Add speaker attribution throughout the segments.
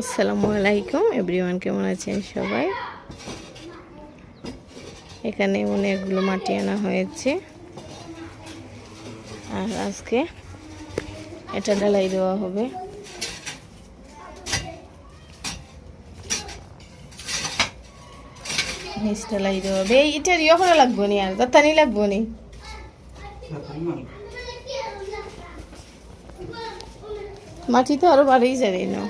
Speaker 1: আসসালামু আলাইকুম, এভরিওয়ান কেমন আছেন সবাই? এখানে অনেকগুলো মাটি আনা হয়েছে। আর আজকে এটা ঢালাই দেওয়া হবে। নিচ ঢালাই দেওয়া হবে। এই এটার ইয়ে লাগবো নি আর দত্তানি লাগবো নি। মাটি তো আরও বাড়েই যাবে না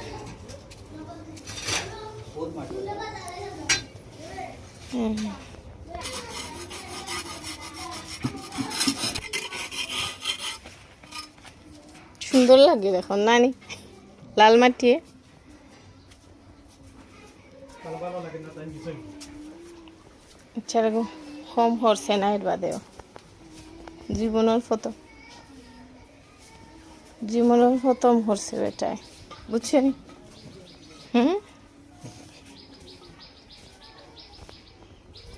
Speaker 1: সুন্দর লাগে দেখুন নানি, লাল মাটি আচ্ছা কম হরছে না এর বাদেও। জীবনের প্রথম। জীবনের প্রথম হরছে বেটায়। বুঝছেন? হুম?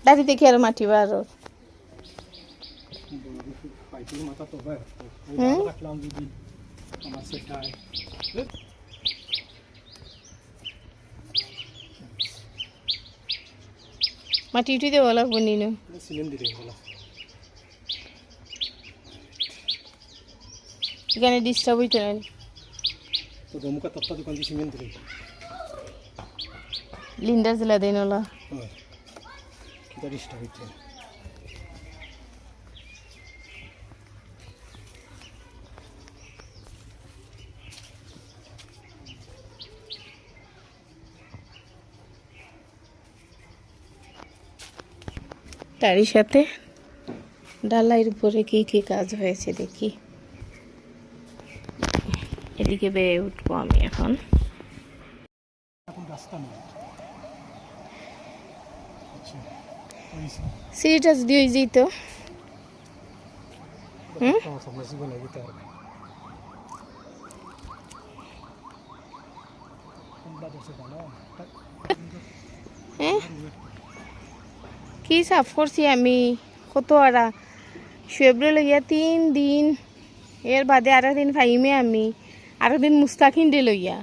Speaker 1: দাদি দেখি আর মাটি বার মাটি উঠি দেওয়া লাগবো নিনু
Speaker 2: সিমেন্ট দিলে বলা
Speaker 1: এখানে ডিস্টার্ব হইতে না
Speaker 2: তো দমুকা তত্তা দোকান দিয়ে সিমেন্ট দিলে
Speaker 1: লিন্ডার জেলা দেন ওলা
Speaker 2: হয় কিটা হইতে।
Speaker 1: তারই সাথে ডালাইয়ের উপরে কি কি কাজ হয়েছে দেখি। এদিকে বেয়ে উঠবো আমি এখন
Speaker 2: রাস্তা নেই। আচ্ছা।
Speaker 1: সিঁড়িটা যদি ওই যেত কি সাফ করছি আমি? কত আরা? শুয়েবরে লইয়া তিন দিন, এর বাদে আর দিন ফাইমে আমি আর দিন মুস্তাকিন ডে লইয়া।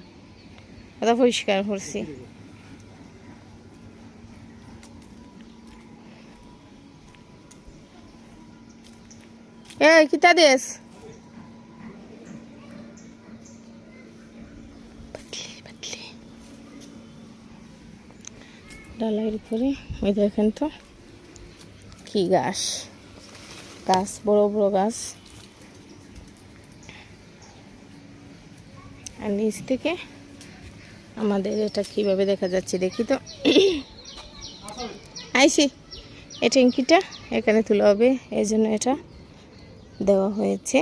Speaker 1: ওটা পরিষ্কার করছি এ কিতা দেশ ডালাইয়ের উপরে ওই দেখেন তো, কি গাছ। গাছ, বড় বড় গাছ। আর নিচ থেকে আমাদের এটা কীভাবে দেখা যাচ্ছে দেখি তো। আইসি, এই ট্যাঙ্কিটা এখানে তোলা হবে, এই জন্য এটা দেওয়া হয়েছে।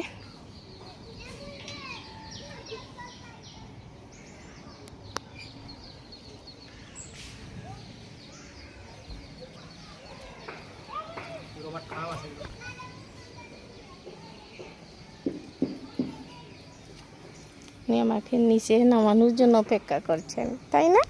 Speaker 1: আমাকে নিচে নামানোর জন্য অপেক্ষা করছেন তাই না?